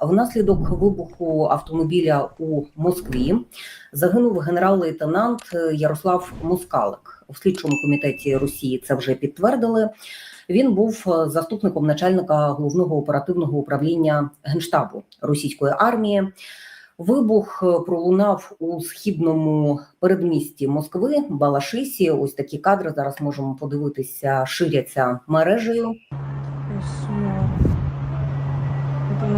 Внаслідок вибуху автомобіля у Москві загинув генерал-лейтенант Ярослав Москалик. У слідчому комітеті Росії це вже підтвердили. Він був заступником начальника головного оперативного управління генштабу російської армії. Вибух пролунав у східному передмісті Москви, Балашисі. Ось такі кадри зараз можемо подивитися, ширяться мережею.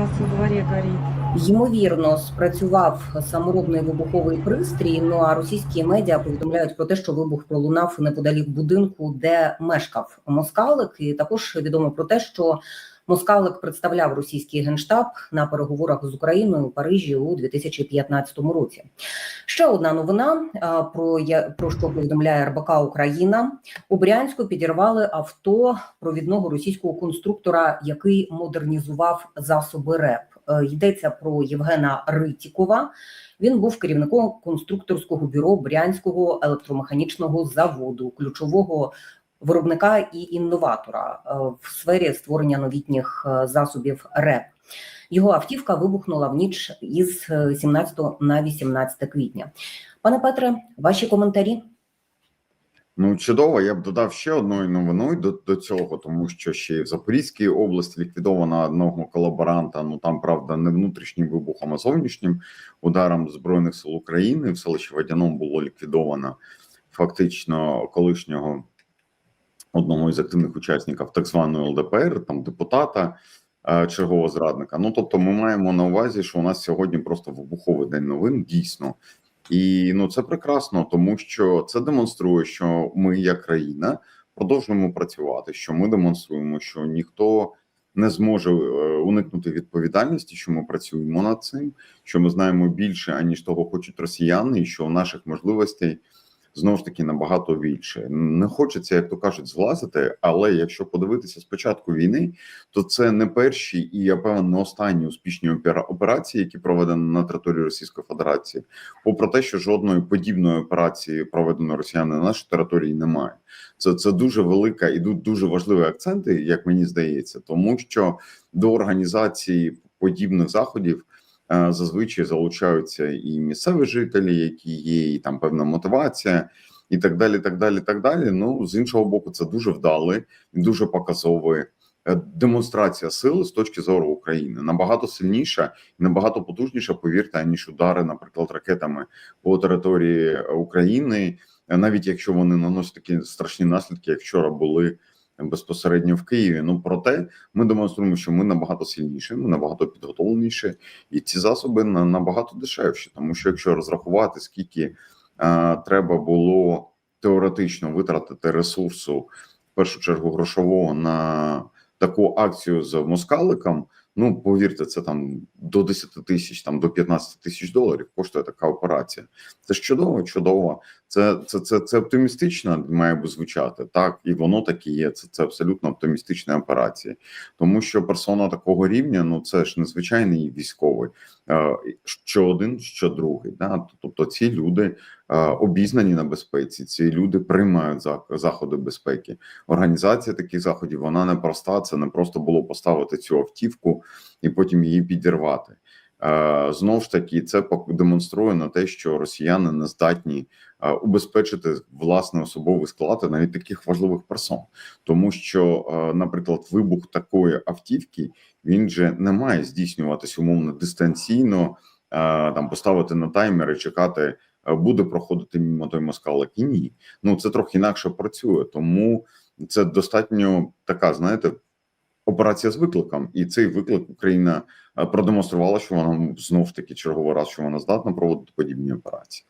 Это у дворі горить. Ймовірно, спрацював саморобний вибуховий пристрій. Ну а російські медіа повідомляють про те, що вибух пролунав неподалік будинку, де мешкав Москалик. І також відомо про те, що Москалик представляв російський генштаб на переговорах з Україною у Парижі у 2015 році. Ще одна новина про я- про що повідомляє РБК Україна. У Брянську підірвали авто провідного російського конструктора, який модернізував засоби РЕП. Е, Йдеться про Євгена Ритікова. Він був керівником конструкторського бюро Брянського електромеханічного заводу, ключового виробника і інноватора е, в сфері створення новітніх е, засобів РЕП. Його автівка вибухнула в ніч із е, 17 на 18 квітня. Пане Петре, ваші коментарі? Ну, чудово, я б додав ще одною новиною до, до цього, тому що ще в Запорізькій області ліквідовано одного колаборанта. Ну там правда не внутрішнім вибухом, а зовнішнім ударом збройних сил України в селищі Водяном було ліквідовано фактично колишнього одного із активних учасників так званої ЛДПР, там депутата е, чергового зрадника. Ну тобто, ми маємо на увазі, що у нас сьогодні просто вибуховий день новин, дійсно. І ну це прекрасно, тому що це демонструє, що ми, як країна, продовжуємо працювати. Що ми демонструємо, що ніхто не зможе е, уникнути відповідальності, що ми працюємо над цим, що ми знаємо більше аніж того хочуть росіяни, і що наших можливостей знову ж таки набагато більше. Не хочеться, як то кажуть, зглазити, але якщо подивитися з початку війни, то це не перші і я певен не останні успішні операції, які проведені на території Російської Федерації попри те, що жодної подібної операції проведеної росіяни на нашій території немає. Це це дуже велика і дуже важливі акценти, як мені здається, тому що до організації подібних заходів. Е, Зазвичай залучаються і місцеві жителі, які є, і там певна мотивація, і так далі. Так далі, так далі. Ну з іншого боку, це дуже вдалий і дуже показовий е, демонстрація сили з точки зору України набагато сильніша і набагато потужніша, повірте, аніж удари, наприклад, ракетами по території України, навіть якщо вони наносять такі страшні наслідки, як вчора були безпосередньо в Києві. Ну проте ми демонструємо, що ми набагато сильніші, ми набагато підготовленіші, і ці засоби на набагато дешевші. Тому що якщо розрахувати, скільки а, треба було теоретично витратити ресурсу в першу чергу грошового на таку акцію з москаликом. Ну повірте, це там до 10 тисяч, там до 15 тисяч доларів коштує така операція. Це ж чудово, чудово. Це це це, це оптимістично має би звучати. Так і воно так і є. Це це абсолютно оптимістична операція, тому що персона такого рівня, ну це ж незвичайний військовий, е, що один, що другий. Да? Тобто ці люди обізнані на безпеці, ці люди приймають заходи безпеки. Організація таких заходів вона не проста. Це не просто було поставити цю автівку і потім її підірвати. Е, Знову ж таки, це демонструє на те, що росіяни не здатні е, убезпечити власний особовий склад і навіть таких важливих персон, тому що, е, наприклад, вибух такої автівки він же не має здійснюватись умовно дистанційно, е, там поставити на таймер і чекати, е, буде проходити мимо той москалик і ні. Ну це трохи інакше працює, тому це достатньо така, знаєте, операція з викликом, і цей виклик Україна е, продемонструвала, що вона знов ж таки черговий раз, що вона здатна проводити подібні операції.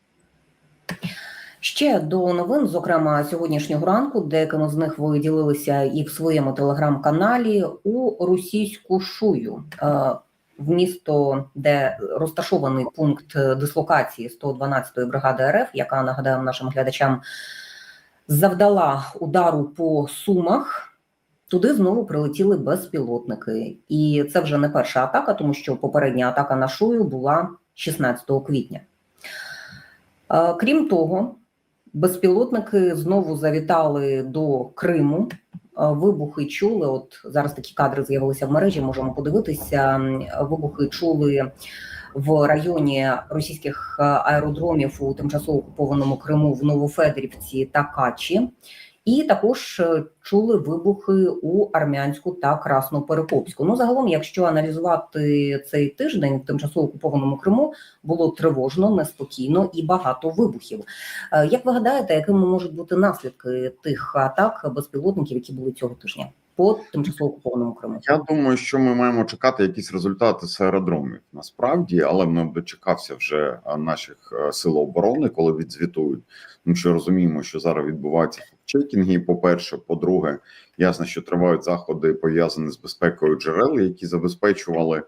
Ще до новин, зокрема сьогоднішнього ранку, деякими з них ви ділилися і в своєму телеграм-каналі у російську шую. Е, В місто, де розташований пункт дислокації 112-ї бригади РФ, яка нагадаємо нашим глядачам завдала удару по сумах. Туди знову прилетіли безпілотники, і це вже не перша атака, тому що попередня атака на шую була 16 квітня. Е, Крім того, безпілотники знову завітали до Криму. Вибухи чули. От зараз такі кадри з'явилися в мережі. Можемо подивитися. Вибухи чули в районі російських е, аеродромів у тимчасово окупованому Криму в Новофедрівці та Качі. І також е, чули вибухи у Армянську та Красноперекопську. Ну загалом, якщо аналізувати цей тиждень в тимчасово окупованому Криму, було тривожно, неспокійно і багато вибухів. Е, Як ви гадаєте, якими можуть бути наслідки тих атак безпілотників, які були цього тижня по тимчасово окупованому Криму? Я думаю, що ми маємо чекати якісь результати з аеродромів насправді, але ми дочекався вже наших е, сил оборони, коли відзвітують. Тому що розуміємо, що зараз відбуваються чекінги. По перше, по-друге, ясно, що тривають заходи пов'язані з безпекою джерел, які забезпечували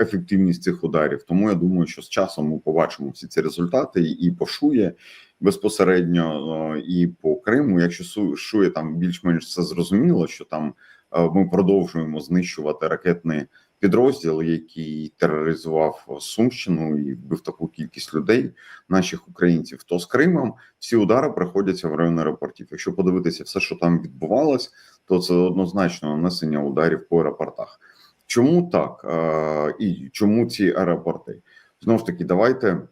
ефективність цих ударів. Тому я думаю, що з часом ми побачимо всі ці результати і, по Шує безпосередньо е, і по Криму. Якщо Шує там більш-менш все зрозуміло, що там е, ми продовжуємо знищувати ракетні підрозділ, який тероризував Сумщину і вбив таку кількість людей, наших українців, то з Кримом всі удари приходяться в район аеропортів. Якщо подивитися все, що там відбувалось, то це однозначно нанесення ударів по аеропортах. Чому так і чому ці аеропорти? Знову ж таки, давайте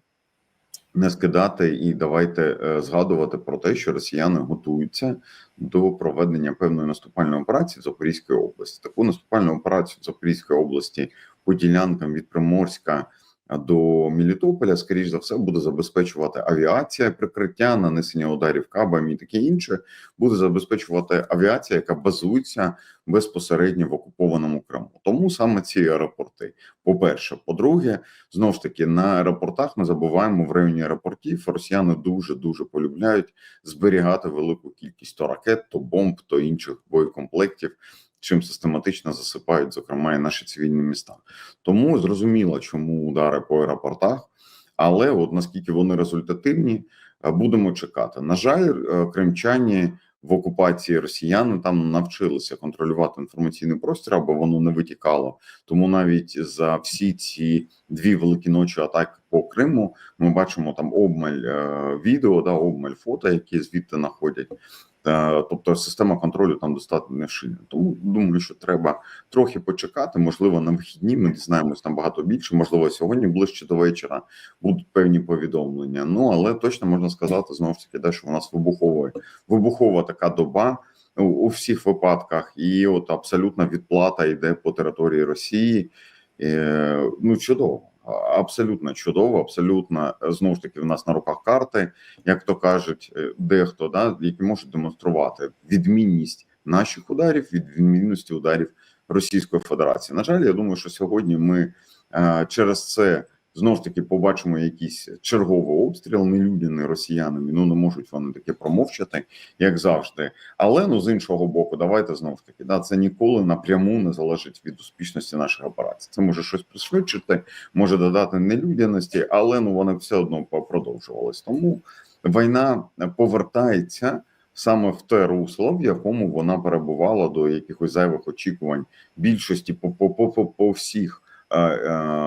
не скидати і давайте е, згадувати про те, що росіяни готуються до проведення певної наступальної операції в Запорізькій області. Таку наступальну операцію в Запорізькій області по ділянкам від Приморська до Мелітополя, скоріш за все, буде забезпечувати авіація, прикриття, нанесення ударів кабами і таке інше. Буде забезпечувати авіація, яка базується безпосередньо в окупованому Криму. Тому саме ці аеропорти. По-перше, по-друге, знову ж таки на аеропортах не забуваємо в районі аеропортів. Росіяни дуже дуже полюбляють зберігати велику кількість то ракет, то бомб, то інших боєкомплектів. Чим систематично засипають, зокрема, і наші цивільні міста. Тому зрозуміло, чому удари по аеропортах, але от наскільки вони результативні, е, будемо чекати. На жаль, е, кримчані в окупації росіяни там навчилися контролювати інформаційний простір, аби воно не витікало. Тому навіть за всі ці дві великі ночі атак по Криму ми бачимо там обмаль е, відео, да обмаль фото, які звідти знаходять. Е, Тобто система контролю там достатньо не шильна. Тому думаю, що треба трохи почекати. Можливо, на вихідні ми дізнаємось там багато більше. Можливо, сьогодні ближче до вечора будуть певні повідомлення. Ну але точно можна сказати знову ж таки, де що у нас вибухова вибухова така доба у, у всіх випадках, і от абсолютна відплата йде по території Росії. Е, ну чудово. Абсолютно чудово, абсолютно знову ж таки в нас на руках карти, як то кажуть, е, дехто да які можуть демонструвати відмінність наших ударів від відмінності ударів Російської Федерації. На жаль, я думаю, що сьогодні ми е, через це знову ж таки побачимо якийсь черговий обстріл, нелюдяний росіянами. Ну не можуть вони таке промовчати, як завжди. Але ну з іншого боку, давайте знову ж таки, да, це ніколи напряму не залежить від успішності наших операцій. Це може щось пришвидшити, може додати нелюдяності, але ну вони все одно продовжувались. Тому війна повертається саме в те русло, в якому вона перебувала до якихось зайвих очікувань більшості по, по, по, по всіх.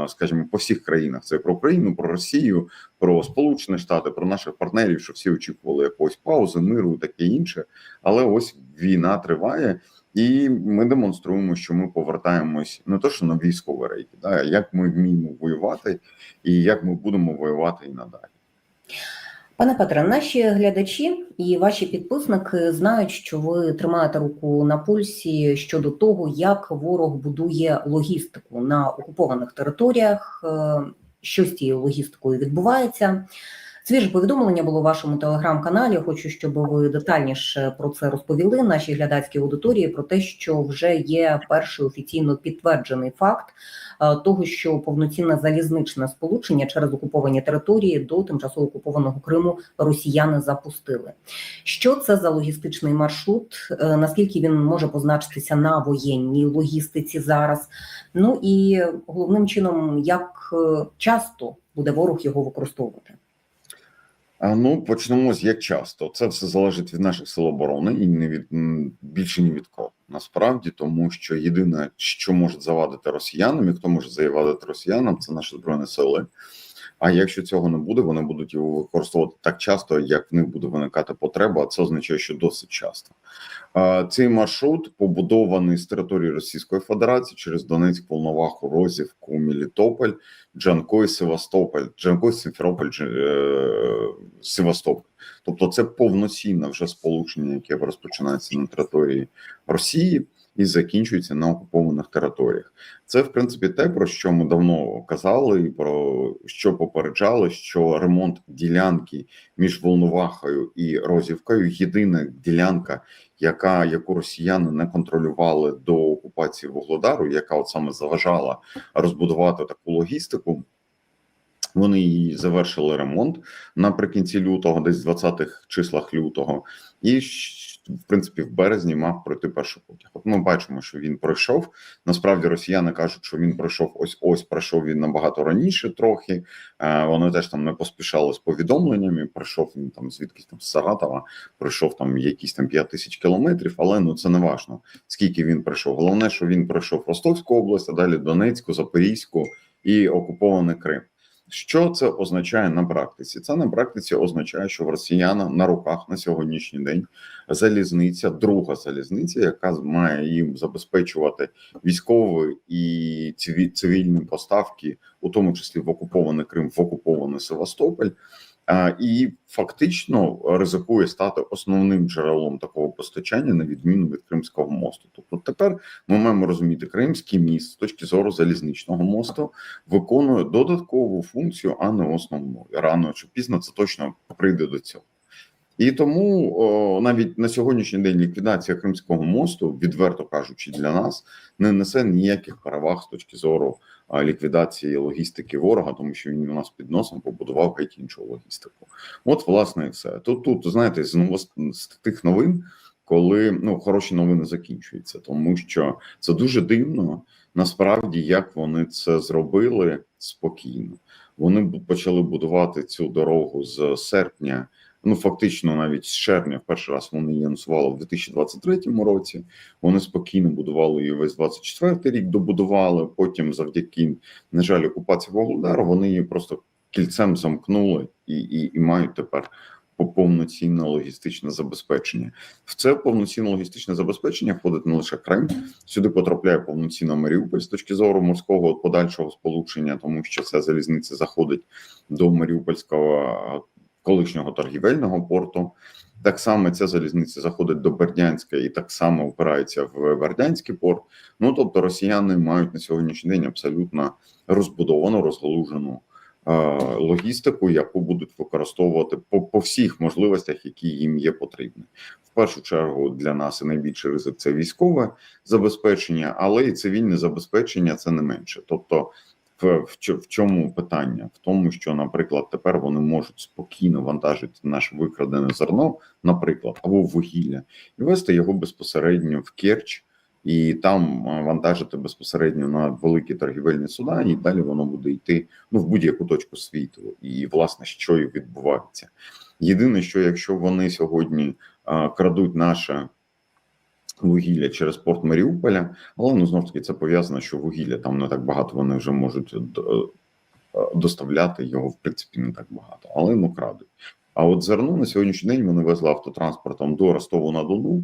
Скажімо, по всіх країнах це про Україну, про Росію, про Сполучені Штати, про наших партнерів, що всі очікували якоїсь паузи, миру таке інше. Але ось війна триває, і ми демонструємо, що ми повертаємось не то, що на військові рейки, да, як ми вміємо воювати, і як ми будемо воювати і надалі. Пане Петре, наші глядачі і ваші підписники знають, що ви тримаєте руку на пульсі щодо того, як ворог будує логістику на окупованих територіях, е, що з цією логістикою відбувається. Свіже повідомлення було у вашому телеграм-каналі. Хочу, щоб ви детальніше про це розповіли нашій глядацькій аудиторії про те, що вже є перший офіційно підтверджений факт е, того, що повноцінне залізничне сполучення через окуповані території до тимчасово окупованого Криму росіяни запустили. Що це за логістичний маршрут? Е, Наскільки він може позначитися на воєнній логістиці зараз? Ну і головним чином, як е, часто буде ворог його використовувати? Ну, почнемо з як часто. Це все залежить від наших сил оборони і не від більше ні від кого. Насправді, тому що єдине, що може завадити росіянам, і хто може завадити росіянам, це наші збройні сили. А якщо цього не буде, вони будуть його використовувати так часто, як в них буде виникати потреба. А це означає, що досить часто. Цей маршрут побудований з території Російської Федерації через Донецьк, Волноваху, Розівку, Мелітополь, Джанко і Севастополь, Джанко, Сімферополь, е, Севастополь. Тобто, це повноцінне вже сполучення, яке розпочинається на території Росії і закінчується на окупованих територіях. Це в принципі те, про що ми давно казали, і про що попереджали, що ремонт ділянки між Волновахою і Розівкою єдина ділянка, яка яку росіяни не контролювали до окупації Вугледару, яка от саме заважала розбудувати таку логістику. Вони її завершили ремонт наприкінці лютого, десь в 20-х числах лютого, і в принципі в березні мав пройти перший потяг. От ми бачимо, що він пройшов. Насправді росіяни кажуть, що він пройшов ось ось пройшов він набагато раніше. Трохи Е, вони теж там не поспішали з повідомленнями. Пройшов він там звідкись там з Саратова, пройшов там якісь там 5 тисяч кілометрів, але ну це не важно, скільки він пройшов. Головне, що він пройшов Ростовську область, а далі Донецьку, Запорізьку і окупований Крим. Що це означає на практиці? Це на практиці означає, що в росіяна на руках на сьогоднішній день залізниця, друга залізниця, яка має їм забезпечувати військові і цивільні поставки, у тому числі в окупований Крим, в окупований Севастополь. І фактично ризикує стати основним джерелом такого постачання на відміну від Кримського мосту. Тобто тепер ми маємо розуміти, Кримський міст з точки зору залізничного мосту виконує додаткову функцію, а не основну. І рано чи пізно це точно прийде до цього. І тому о, навіть на сьогоднішній день ліквідація Кримського мосту, відверто кажучи, для нас не несе ніяких переваг з точки зору ліквідації логістики ворога, тому що він у нас під носом побудував геть іншу логістику. От, власне, і все. Тут, тут знаєте, з, новос... з тих новин, коли ну хороші новини закінчуються, тому що це дуже дивно, насправді, як вони це зробили спокійно. Вони почали будувати цю дорогу з серпня. Ну, фактично, навіть з червня, перший раз вони її анонсували в 2023 році. Вони спокійно будували її весь 24 рік, добудували. Потім, завдяки, на жаль, окупації Вугледару, вони її просто кільцем замкнули і, і, і мають тепер по- повноцінне логістичне забезпечення. В це повноцінне логістичне забезпечення входить не лише Крим, сюди потрапляє повноцінно Маріуполь з точки зору морського подальшого сполучення, тому що ця залізниця заходить до Маріупольського колишнього торгівельного порту. Так само ця залізниця заходить до Бердянська і так само опирається в Бердянський порт. Ну тобто, росіяни мають на сьогоднішній день абсолютно розбудовану, розгалужену е, логістику, яку будуть використовувати по, по всіх можливостях, які їм є потрібні. В першу чергу для нас найбільший ризик це військове забезпечення, але і цивільне забезпечення це не менше. Тобто, в, чому питання? В тому, що, наприклад, тепер вони можуть спокійно вантажити наше викрадене зерно, наприклад, або вугілля, і вести його безпосередньо в Керч, і там е, вантажити безпосередньо на великі торгівельні суда, і далі воно буде йти ну в будь-яку точку світу. І власне, що і відбувається. Єдине, що якщо вони сьогодні е, крадуть наше вугілля через порт Маріуполя, але ну знову таки це пов'язано, що вугілля там не так багато вони вже можуть е, доставляти його, в принципі, не так багато, але ну крадуть. А от зерно на сьогоднішній день вони везли автотранспортом до Ростову на Дону.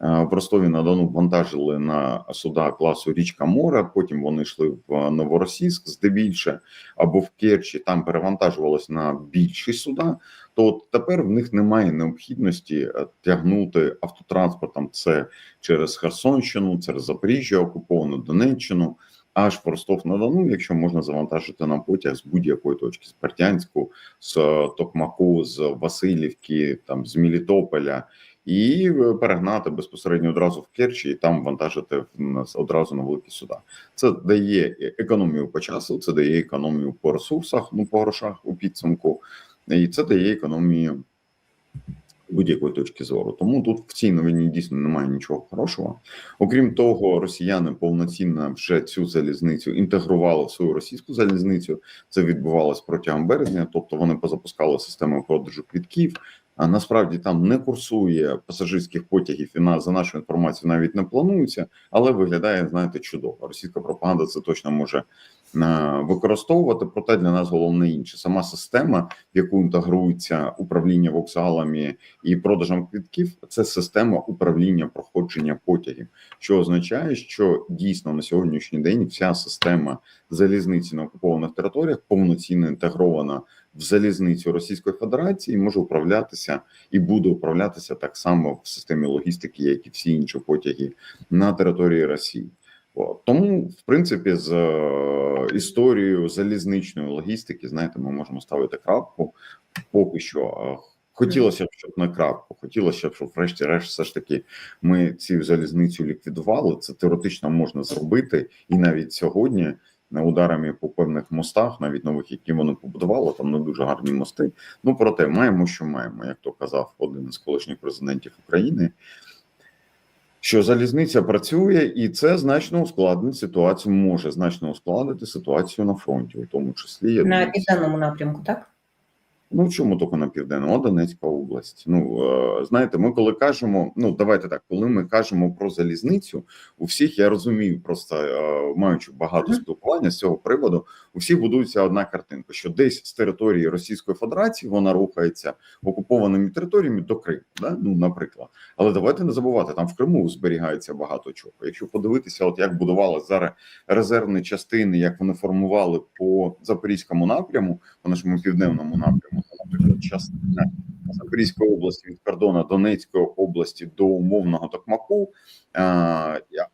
Е, В Ростові на Дону вантажили на суда класу Річка Море. Потім вони йшли в Новоросійськ здебільше або в Керчі. Там перевантажувалися на більші суда. То тепер в них немає необхідності е, тягнути автотранспортом це через Херсонщину, через Запоріжжя, окуповану Донеччину, аж в Ростов на Дону, якщо можна завантажити на потяг з будь-якої точки з Бердянську, з е, Токмаку, з Васильівки, там з Мелітополя, і е, перегнати безпосередньо одразу в Керчі і там вантажити одразу на великі суда. Це дає економію по часу, це дає економію по ресурсах, ну по грошах у підсумку, і це дає економію будь-якої точки зору. Тому тут в цій новині дійсно немає нічого хорошого. Окрім того, росіяни повноцінно вже цю залізницю інтегрували в свою російську залізницю. Це відбувалось протягом березня. Тобто вони позапускали систему продажу квітків, А насправді там не курсує пасажирських потягів і на за нашу інформацію навіть не планується, але виглядає, знаєте, чудово. Російська пропаганда це точно може використовувати. Проте для нас головне інше. Сама система, в яку інтегрується управління вокзалами і продажем квитків, це система управління проходження потягів, що означає, що дійсно на сьогоднішній день вся система залізниці на окупованих територіях повноцінно інтегрована в залізницю Російської Федерації, може управлятися і буде управлятися так само в системі логістики, як і всі інші потяги на території Росії. Тому, в принципі, з е, історією залізничної логістики, знаєте, ми можемо ставити крапку. Поки що е, хотілося б, щоб на крапку, хотілося б, щоб врешті-решт, все ж таки, ми цю залізницю ліквідували. Це теоретично можна зробити, і навіть сьогодні. Не ударами по певних мостах, навіть нових, які вони побудували, там не дуже гарні мости. Ну проте маємо, що маємо, як то казав один із колишніх президентів України що залізниця працює, і це значно ускладнить ситуацію, може значно ускладнити ситуацію на фронті, у тому числі я на думаю, південному напрямку, так? Ну чому тільки на південну, а Донецька область. Ну е, знаєте, ми коли кажемо, ну давайте так, коли ми кажемо про залізницю, у всіх я розумію, просто е, маючи багато спілкування з цього приводу, у всіх будується одна картинка: що десь з території Російської Федерації вона рухається окупованими територіями до Криму, да? ну наприклад. Але давайте не забувати, там в Криму зберігається багато чого. Якщо подивитися, от як будували зараз резервні частини, як вони формували по запорізькому напряму, по нашому південному напряму, наприклад, частина Запорізької області від кордону Донецької області до умовного Токмаку, а,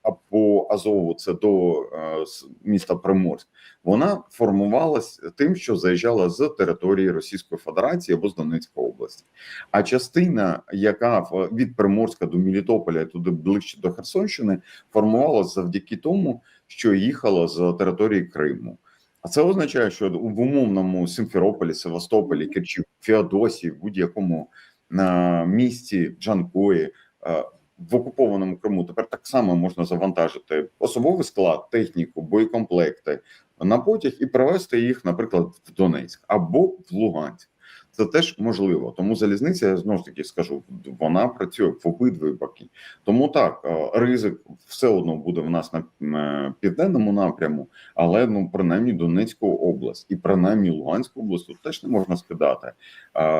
а по Азову це до е, міста Приморськ. Вона формувалась тим, що заїжджала з території Російської Федерації або з Донецької області. А частина, яка від Приморська до Мелітополя, і туди ближче до Херсонщини, формувалася завдяки тому, що їхала з території Криму. А це означає, що в умовному Симферополі, Севастополі, Керчі, Феодосії, будь-якому е, місті Джанкої е, в окупованому Криму тепер так само можна завантажити особовий склад, техніку, боєкомплекти на потяг і привезти їх, наприклад, в Донецьк або в Луганськ. Це теж можливо. Тому залізниця, я знову ж таки скажу, вона працює в обидві боки. Тому так, е, ризик все одно буде в нас на е, південному напряму, але ну принаймні Донецьку область і принаймні Луганську область тут теж не можна скидати.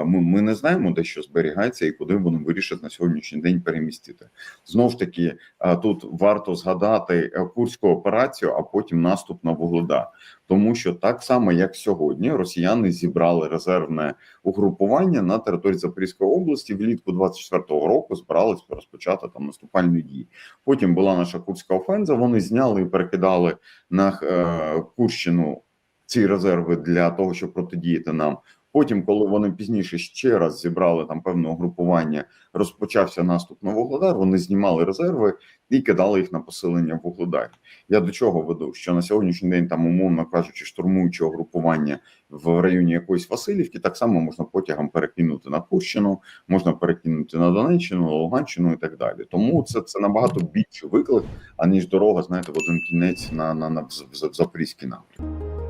Ми, ми не знаємо, де що зберігається і куди вони вирішать на сьогоднішній день перемістити. Знову ж таки, тут варто згадати е, курську операцію, а потім наступ на Вугледар. Тому що так само, як сьогодні, росіяни зібрали резервне угрупування на території Запорізької області влітку 24-го року збирались розпочати там наступальні дії. Потім була наша курська офенза. Вони зняли і перекидали на е, Курщину ці резерви для того, щоб протидіяти нам. Потім, коли вони пізніше ще раз зібрали там певне угрупування, розпочався наступ на Вугледар. Вони знімали резерви і кидали їх на посилення в Вугледарі. Я до чого веду? Що на сьогоднішній день там, умовно кажучи, штурмуючи угрупування в районі якоїсь Васильівки, так само можна потягом перекинути на Курщину, можна перекинути на Донеччину, Луганщину і так далі. Тому це, це набагато більший виклик, аніж дорога, знаєте, в один кінець на, на, на в, в, в Запорізький напрямок.